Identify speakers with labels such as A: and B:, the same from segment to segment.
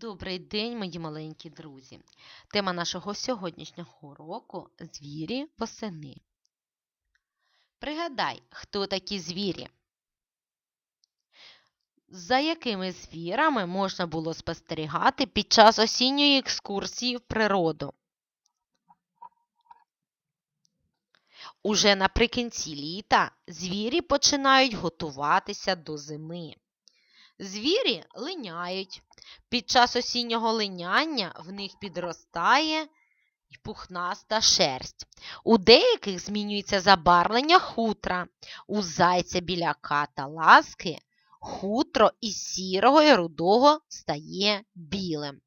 A: Добрий день, мої маленькі друзі. Тема нашого сьогоднішнього уроку – звірі восени. Пригадай, хто такі звірі? За якими звірами можна було спостерігати під час осінньої екскурсії в природу? Уже наприкінці літа звірі починають готуватися до зими. Звірі линяють. Під час осіннього линяння в них підростає пухнаста шерсть. У деяких змінюється забарвлення хутра. У зайця біляка та ласки хутро із сірого і рудого стає білим.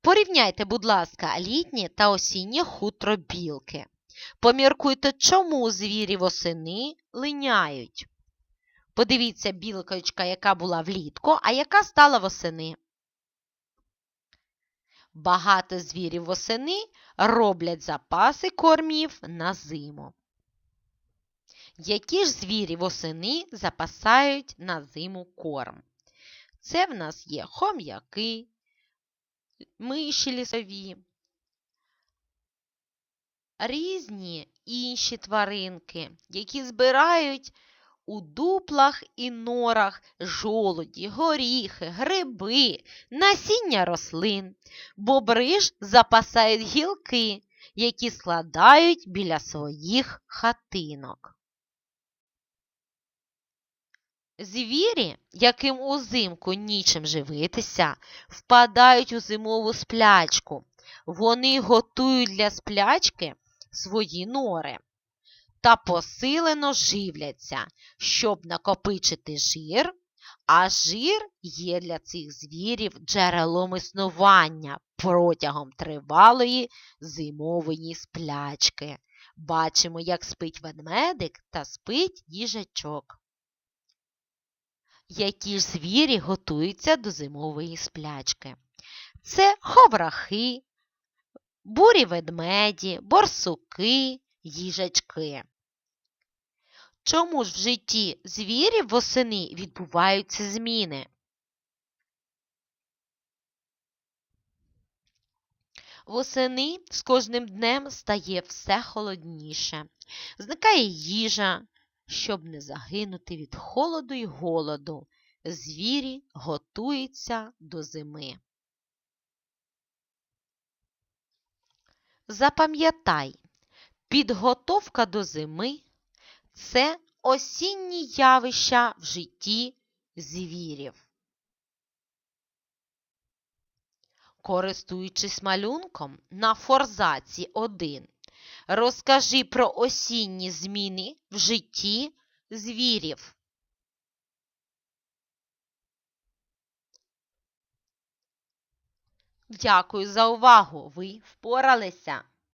A: Порівняйте, будь ласка, літнє та осіннє хутро білки. Поміркуйте, чому звірі восени линяють. Подивіться білкочка, яка була влітку, а яка стала восени. Багато звірів восени роблять запаси кормів на зиму. Які ж звірі восени запасають на зиму корм? Це в нас є хом'яки, миші лісові, різні інші тваринки, які збирають у дуплах і норах жолуді, горіхи, гриби, насіння рослин. Бобри ж запасають гілки, які складають біля своїх хатинок. Звірі, яким узимку нічим живитися, впадають у зимову сплячку. Вони готують для сплячки свої нори та посилено живляться, щоб накопичити жир, а жир є для цих звірів джерелом існування протягом тривалої зимової сплячки. Бачимо, як спить ведмедик та спить їжачок. Які ж звірі готуються до зимової сплячки? Це ховрахи, бурі ведмеді, борсуки, їжачки. Чому ж в житті звірів восени відбуваються зміни? Восени з кожним днем стає все холодніше. Зникає їжа, щоб не загинути від холоду й голоду. Звірі готуються до зими. Запам'ятай, підготовка до зими це осінні явища в житті звірів. Користуючись малюнком на форзаці 1, розкажи про осінні зміни в житті звірів. Дякую за увагу! Ви впоралися!